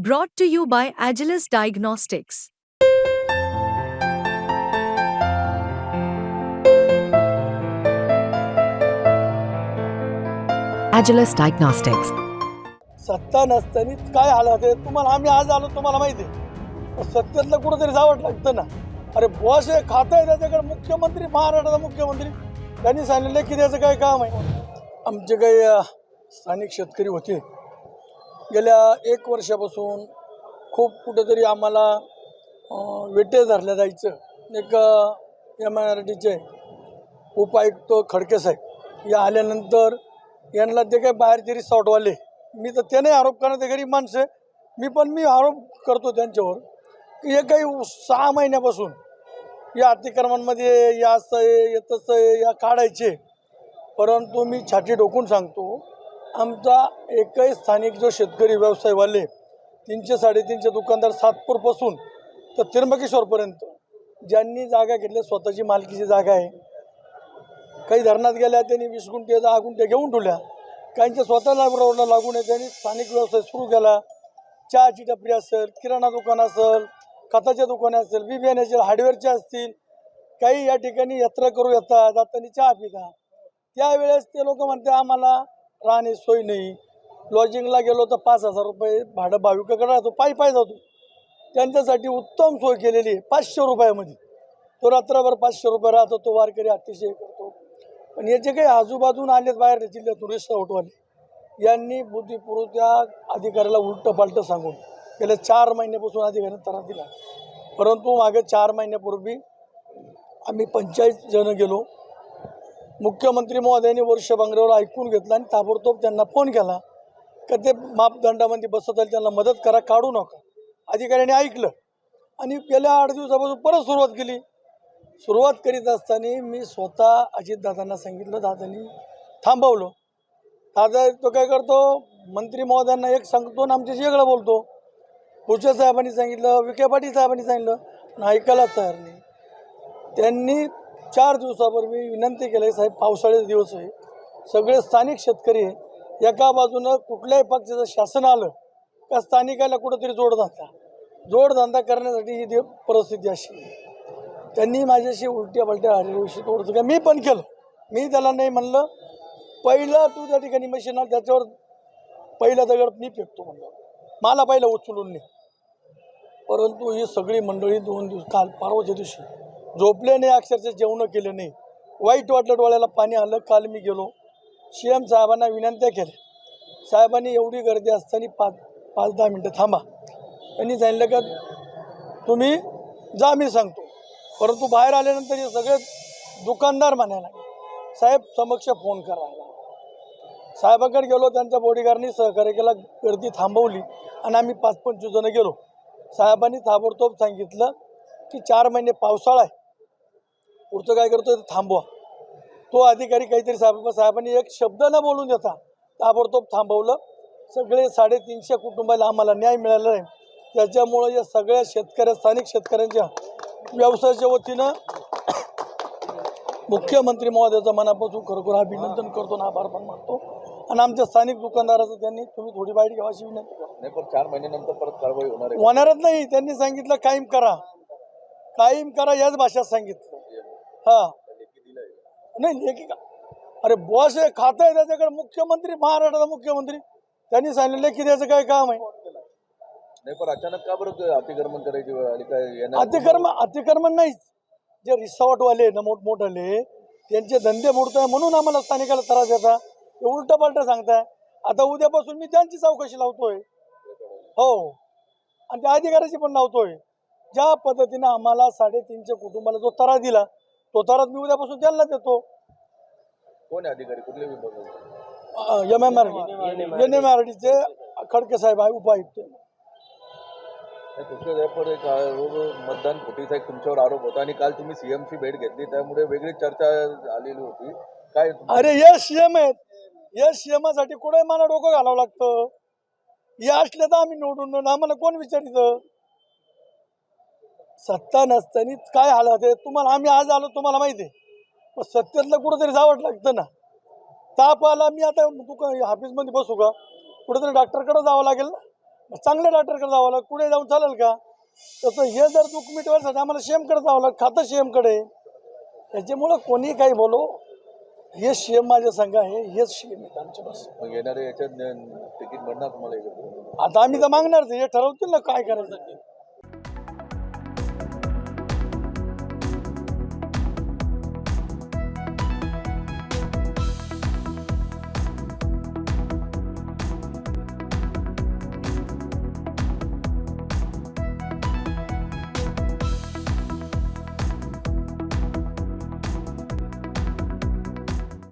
Brought to you by Agilis Diagnostics. Agilis Diagnostics. सत्ता नसताना काय हालत आहे तुम्हाला आम्ही आज आलो तुम्हाला माहिती आहे. पण सत्तेतलं कुठंतरी जावं लागतं ना. अरे बॉस हे खातं आहे त्याच्याकडे. मुख्यमंत्री महाराष्ट्राचा मुख्यमंत्री. त्यांनी सांगितलं की त्याचं काय काम आहे? आमचे काही स्थानिक शेतकरी होते. गेल्या एक वर्षापासून खूप कुठेतरी आम्हाला वेटे धरल्या जायचं. एक एम आय आर टीचे उपायुक्त खडके साहेब या आल्यानंतर यांना ते काही बाहेर तरी रिसॉर्टवाले मी तर त्याने आरोप करणार ते गरीब माणसं आहे. मी पण मी आरोप करतो त्यांच्यावर की हे काही सहा महिन्यापासून या अतिक्रमांमध्ये या असं आहे येत असं आहे या काढायचे. परंतु मी छाती डोकून सांगतो आमचा एकही स्थानिक जो शेतकरी व्यवसायवाले तीनशे साडेतीनशे दुकानदार सातपूरपासून तर त्र्यंबकेश्वरपर्यंत ज्यांनी जागा घेतल्या स्वतःची मालकीची जागा आहे. काही धरणात गेल्या त्यांनी वीस गुंठे दहा गुंठे घेऊन ठेवल्या. काहींच्या स्वतःला रोडला लागून आहे त्यांनी स्थानिक व्यवसाय सुरू केला. चहाची टपरी असेल किराणा दुकान असेल खताचे दुकाने असेल बी बियाण्याचे हार्डवेअरचे असतील काही या ठिकाणी यात्रा करू येतात जाताना चहा पिता त्यावेळेस ते लोक म्हणते आम्हाला राहणे सोय नाही. लॉजिंगला गेलो तर पाच हजार रुपये भाडं भाविकाकडे राहतो पायी पाय जातो. त्यांच्यासाठी उत्तम सोय केलेली आहे पाचशे रुपयामध्ये. तो रात्रभर पाचशे रुपये राहतो तो वारकरी अतिशय करतो. पण हे जे काही आजूबाजून आलेत बाहेर जिल्ह्यातून रिसॉर्टवाले यांनी बुद्धिपूर्व त्या अधिकाऱ्याला उलटं पालटं सांगून गेल्या चार महिन्यापासून अधिकाऱ्याने त्रास दिला. परंतु मागे चार महिन्यापूर्वी आम्ही पंचायत जण गेलो. मुख्यमंत्री महोदयांनी वर्ष बांगऱ्यावर ऐकून घेतलं आणि ताबडतोब त्यांना फोन केला का ते मापदंडामध्ये बसत आले त्यांना मदत करा काढू नका. अधिकाऱ्यांनी ऐकलं आणि गेल्या आठ दिवसापासून परत सुरुवात केली. सुरुवात करीत असताना मी स्वतः अजितदादांना सांगितलं दादांनी थांबवलं. दादा तो काय करतो मंत्री महोदयांना एक सांगतो आणि आमच्याशी वेगळं बोलतो. भुजबळ साहेबांनी सांगितलं विखे पाटील साहेबांनी सांगितलं पण ऐकायलाच तयार नाही. त्यांनी चार दिवसापूर्वी विनंती केली साहेब पावसाळ्याचे दिवस आहे. सगळे स्थानिक शेतकरी एका बाजूनं कुठल्याही पक्षाचं शासन आलं का स्थानिकाला कुठंतरी जोडधंदा. जोडधंदा करण्यासाठी ही दे- परिस्थिती अशी त्यांनी माझ्याशी उलट्या पलट्या हरिविषयी थोडंसं का मी पण केलं. मी त्याला नाही म्हणलं. पहिलं तू त्या ठिकाणी मशीन आलं त्याच्यावर पहिला दगड मी फेकतो म्हणलं. मला पहिलं उचलून नाही परंतु ही सगळी मंडळी दोन दिवस काल परवाच्या दिवशी झोपले नाही अक्षरशः जेवणं केले नाही. वाईट वाटलं डोळ्याला पाणी आलं काल मी गेलो. सी एम साहेबांना विनंत्या केल्या. साहेबांनी एवढी गर्दी असताना पाच पाच दहा मिनटं थांबा. त्यांनी सांगितलं का तुम्ही जा मी सांगतो. परंतु बाहेर आल्यानंतर हे सगळे दुकानदार म्हणायला साहेब समक्ष फोन करायला. साहेबाकडे गेलो त्यांच्या बॉडीगार्डनी सहकार्य केला गर्दी थांबवली आणि आम्ही पाच पंचवीस जणं गेलो. साहेबांनी ताबडतोब सांगितलं की चार महिने पावसाळा आहे. पुढचं काय करतोय ते थांबवा. तो अधिकारी काहीतरी साहेब साहेबांनी एक शब्द न बोलून देता ताबडतोब थांबवलं. सगळे साडेतीनशे कुटुंबाला आम्हाला न्याय मिळाला आहे. त्याच्यामुळं या सगळ्या शेतकऱ्या स्थानिक शेतकऱ्यांच्या व्यवसायाच्या वतीनं मुख्यमंत्री महोदयाचं मनापासून खरोखर अभिनंदन करतो आणि आभार पण मानतो. आणि आमच्या स्थानिक दुकानदाराचं त्यांनी तुम्ही थोडी बाईट घ्यावा अशी विनंती करतो. नाही पण चार महिन्यानंतर परत कारवाई होणार होणारच नाही. त्यांनी सांगितलं कायम करा. कायम करा याच भाषेत सांगितलं. हा. लेखी नाही लेखी का? अरे बॉस हे खातं आहे त्याच्याकडे. मुख्यमंत्री महाराष्ट्राचा मुख्यमंत्री. त्यांनी सांगितलं की त्याचं काय काम आहे? नाही पण अचानक का बरं अतिक्रमण करायची वेळ आली? काय येणार अतिक्रमण अतिक्रमण नाहीच. जे रिसॉर्टवाले ना मोठमोठाले त्यांचे धंदे मोडताय म्हणून आम्हाला स्थानिकाला त्रास देता. ते उलटं पालटं सांगताय. आता उद्यापासून मी त्यांची चौकशी लावतोय. हो. आणि त्या अधिकाऱ्याची पण लावतोय. ज्या पद्धतीनं आम्हाला साडेतीनशे कुटुंबाला जो तरा दिला तो तराच मी उद्यापासून त्यांना देतो. कोण आहे अधिकारी? कुठले विभाग M M R N M R डीचे खडके साहेब आहे उपायुक्त. तुमच्या मतदान फुटीचा एक तुमच्यावर आरोप होता आणि काल तुम्ही सीएम ची भेट घेतली त्यामुळे वेगळी चर्चा आलेली होती. काय तुम- अरे हे सीएम आहेत. या सीएमासाठी कुठे मला डोकं घालावं लागतं? हे असले तर आम्ही निवडून आम्हाला कोण विचारित? सत्ता नसताना काय हालत आहे? तुम्हाला आम्ही आज आलो तुम्हाला माहिती आहे. पण सत्तेतलं कुठंतरी जावं लागतं ना. ताप आला मी आता दुकान ऑफिसमध्ये बसू का? कुठेतरी डॉक्टरकडे जावं लागेल ना? मग चांगल्या डॉक्टरकडे जावं लागतं पुढे जाऊन चालेल का? तसं हे जर दुःख मिटवायसाठी आम्हाला शेमकडे जावं लागतं खातं शेमकडे. त्याच्यामुळं कोणी काही बोलो. हे शेम माझे संघ आहे हेच शेम आहेत आमच्या बस. मग येणाऱ्या याच्यात न- तिकीट मिळणार तुम्हाला आता आम्ही तर मागणारच आहे. हे ठरवतील ना काय करायचं. ते